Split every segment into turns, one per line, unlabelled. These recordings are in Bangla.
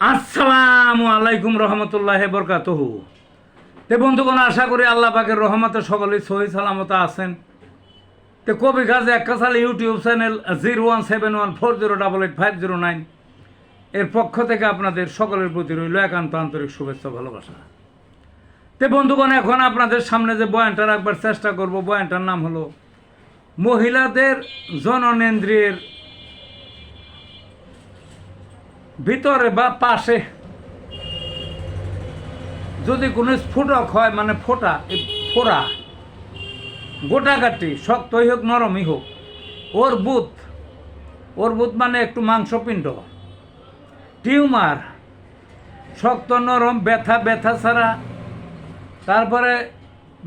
আসসালামু আলাইকুম রহমতুল্লাহ বরকাতহু। তে বন্ধুগণ, আশা করি আল্লাহ পাকের রহমতে সকলেই সহি সালামত আছেন। তে কবি গাছ একটা সালে YouTube channel zero one seven one four zero double eight five zero nine এর পক্ষ থেকে আপনাদের সকলের প্রতি রইল একান্ত আন্তরিক শুভেচ্ছা ভালোবাসা। তে বন্ধুগণ, এখন আপনাদের সামনে যে বয়ানটা রাখবার চেষ্টা করব, বয়ানটার নাম হলো, মহিলাদের জননেন্দ্রিয়ের ভিতরে বা পাশে। যদি কোনো স্ফুটক হয় মানে ফোটা ফোড়া গোটাকাটি শক্তই হোক, নরমই হোক, ওর বুথ ওর বুথ মানে একটু মাংসপিণ্ড, টিউমার, শক্ত, নরম, ব্যথা ব্যথা ছাড়া, তারপরে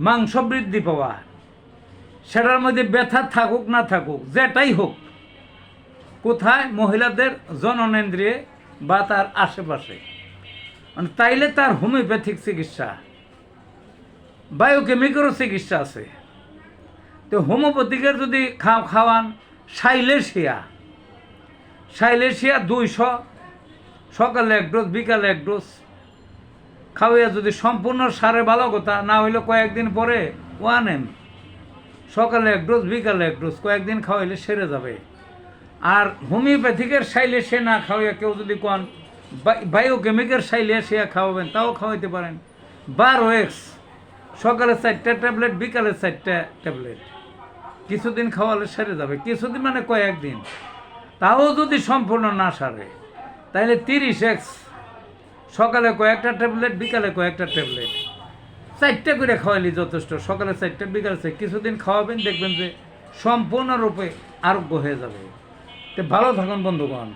মাংস বৃদ্ধি পাওয়া, সেটার মধ্যে ব্যথা থাকুক, না থাকুক, যেটাই হোক, কোথায়? মহিলাদের জননেন্দ্রিয়ে বা তার আশেপাশে। মানে তাইলে তার হোমিওপ্যাথিক চিকিৎসা বায়োকেমিক্যালও চিকিৎসা আছে। তো হোমিওপ্যাথিকের যদি খাও খাওয়ান, সাইলেশিয়া। সাইলেশিয়া দুইশো, সকালে এক ডোজ, বিকালে এক ডোজ। খাওয়াইয়া যদি সম্পূর্ণ সারে ভালো কথা, না হইলে কয়েকদিন পরে ওয়ান এম। সকালে এক ডোজ, বিকালে এক ডোজ, কয়েকদিন খাওয়াইলে সেরে যাবে। আর হোমিওপ্যাথিকের সাইলে সে না খাওয়াইয়া কেউ যদি কোন বায়োকেমিকের সাইলে সে খাওয়াবেন, তাও খাওয়াইতে পারেন। বারো এক্স সকালে চারটা ট্যাবলেট, বিকালে চারটা ট্যাবলেট। কিছুদিন খাওয়ালে সেরে যাবে। কিছুদিন মানে কয়েকদিন। তাও যদি সম্পূর্ণ না সারে তাহলে তিরিশ এক্স, সকালে কয়েকটা ট্যাবলেট, বিকালে কয়েকটা ট্যাবলেট। চারটে করে খাওয়াইলি যথেষ্ট। সকালে চারটে, বিকালে কিছুদিন খাওয়াবেন, দেখবেন যে সম্পূর্ণরূপে আরোগ্য হয়ে যাবে। ভালো থাকুন বন্ধুগণ।